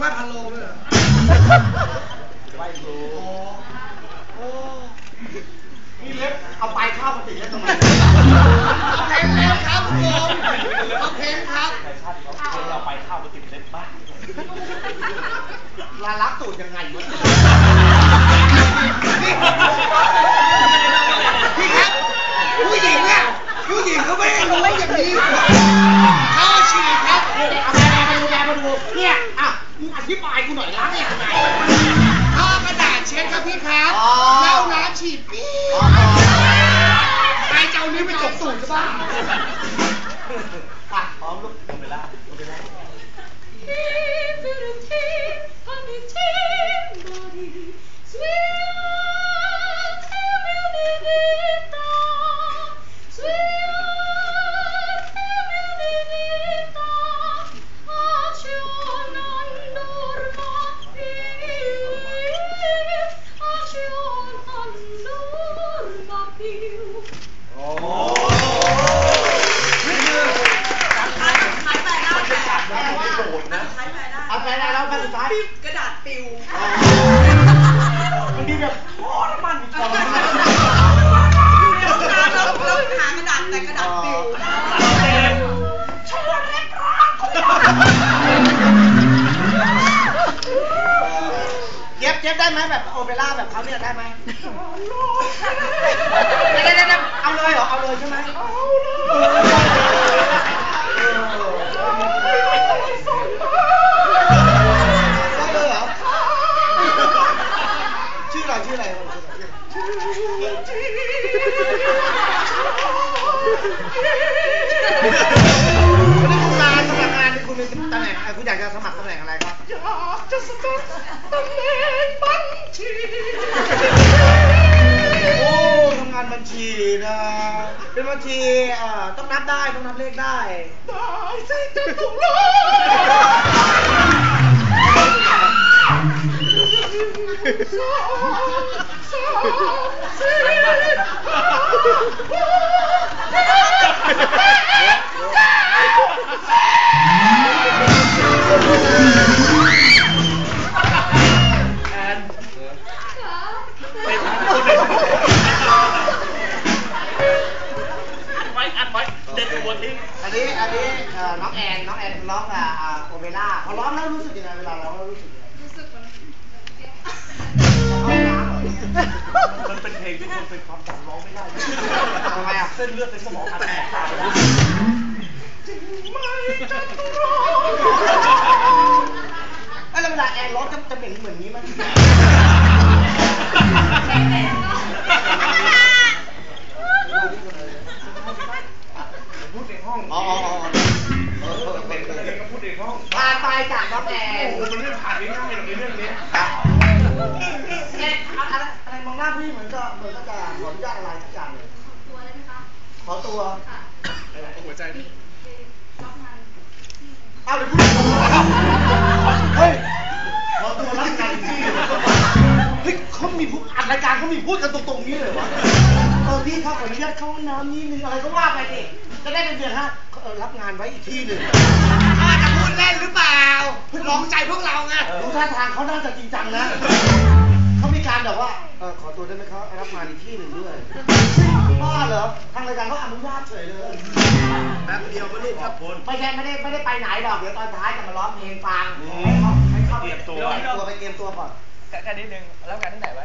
ไหว้พันโลงด้วยเหรอไหว้ครูอ๋อโอ้นี่เล็บเอาไปเข้ามาติดแล้วทำไมเอาเพลงเพลงครับคุณผู้ชมเอาเพลงครับใช่ครับเขาเอาไปเข้ามาติดเล็บบ้าลาลักตูดยังไงวะ มึงอธิบายกูหน่อยล้างยังไงท่อกระดาษเช็ดครับพี่ครับอ๋อแล้วน้ำฉีดปี๊ดใครจะเอานิ้วไปจกตูดจะบ้าอ่าย กระดาษปิวมันดีแบบโอ้น้ำมันกองอยู่ในห้องน้ำเราเราหากระดาษแต่กระดาษปิวเย็บเย็บได้ไหมแบบโอเปร่าแบบเขาเนี่ยได้ไหมได้ได้ได้เอาเลยเหรอ เอาเลยใช่ไหม ตำแหน่งบัญชีโอ้ทำงานบัญชีนะ เป็นบัญชีเอ่อต้องนับได้ต้องนับเลขได้ได้สิจะต้องรอสองสามสี่อั อันนี้เอ่อน้องแอนน้องแอนร้องอะอ่าโอเปร่าพอร้องแล้วรู้สึกยังไงเวลาร้องแล้วรู้สึกยังไงรู้สึกมันเข้าน้ำเหรอมันเป็นเพลงที่คนเป็นความจำร้องไม่ได้ทำไมอะ เส้นเลือดในสมองอักเสบตายแล้ว เออเออเป็นเพลงก็พูดในห้องผ่านไปจากน้องแอโอ้นโหมันไม่ผ่านง่ายๆหรอกในเรื่องนี้เอ๊ะอะไรอะไรมองหน้าพี่เหมือนก็เหมือนก็จะขออนุญาตอะไรสักอย่างเลยขอตัวหัวใจเอาเลยพูดเฮ้ยขอตัวรับงานที่เฮ้ยเขามีพูดอัดรายการเขามีพูดกันตรงๆนี้เลยวะเออพี่ครับขออนุญาตเข้าห้องน้ำนิดนึงอะไรก็ว่าไปดิจะได้เป็นเดือนฮะ เออรับงานไว้อีกที่หนึ่งอาจจะพูดเล่นหรือเปล่าลองใจพวกเราไงดูท่าทางเขาน่าจะจริงจังนะ เขามีการแบบว่าเออขอตัวได้ไหมครับรับงานอีกที่หนึ่งด้วยบ้าเหรอ ทางรายการเขาอนุญาตเฉยเลยแป๊บเดียวก็ลูกครับคุณไม่ใช่ไม่ได้ไม่ได้ไปไหนหรอก เดี๋ยวตอนท้ายจะมาร้องเพลงฟังอืมให้เขาให้เขาเตรียมตัวเตรียมตัวไปเตรียมตัวก่อนแค่นิดนึงแล้วงานที่ไหนไว้